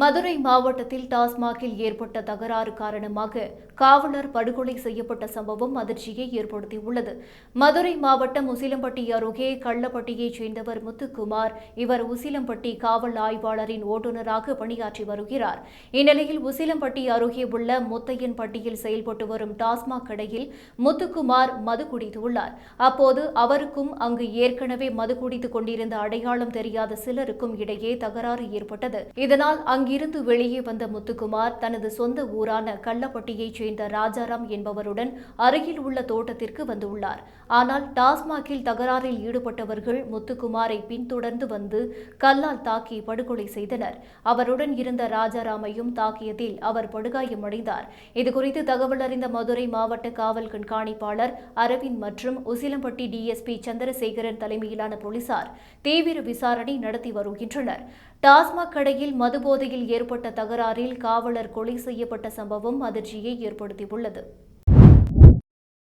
மதுரை மாவட்டத்தில் டாஸ்மாகில் ஏற்பட்ட தகராறு காரணமாக காவலர் படுகொலை செய்யப்பட்ட சம்பவம் அதிர்ச்சியை ஏற்படுத்தியுள்ளது. மதுரை மாவட்டம் உசிலம்பட்டி அருகே கள்ளப்பட்டியைச் சேர்ந்தவர் முத்துக்குமார். இவர் உசிலம்பட்டி காவல் ஆய்வாளரின் ஓட்டுநராக பணியாற்றி வருகிறார். இந்நிலையில் உசிலம்பட்டி அருகே உள்ள முத்தையன்பட்டியில் செயல்பட்டு வரும் டாஸ்மாக் கடையில் முத்துக்குமார் மது குடித்துள்ளார். அப்போது அவருக்கும் அங்கு ஏற்கனவே மது குடித்துக் கொண்டிருந்த அடையாளம் தெரியாத சிலருக்கும் இடையே தகராறு ஏற்பட்டது. இதனால் அங்கிருந்து வெளியே வந்த முத்துக்குமார் தனது சொந்த ஊரான கள்ளப்பட்டியைச் சேர்ந்த ராஜாராம் என்பவருடன் அருகில் உள்ள தோட்டத்திற்கு வந்துள்ளார். ஆனால் டாஸ்மாகில் தகராறில் ஈடுபட்டவர்கள் முத்துக்குமாரை பின்தொடர்ந்து வந்து கல்லால் தாக்கி படுகொலை செய்தனர். அவருடன் இருந்த ராஜாராமையும் தாக்கியதில் அவர் படுகாயமடைந்தார். இதுகுறித்து தகவல் அறிந்த மதுரை மாவட்ட காவல் கண்காணிப்பாளர் அரவிந்த் மற்றும் உசிலம்பட்டி டிஎஸ்பி சந்திரசேகரன் தலைமையிலான போலீசார் தீவிர விசாரணை நடத்தி வருகின்றனர். டாஸ்மாக் கடையில் மதுபோதை சாலையில் ஏற்பட்ட தகராறில் காவலர் கொலை செய்யப்பட்ட சம்பவம் அதிர்ச்சியை ஏற்படுத்தியுள்ளது.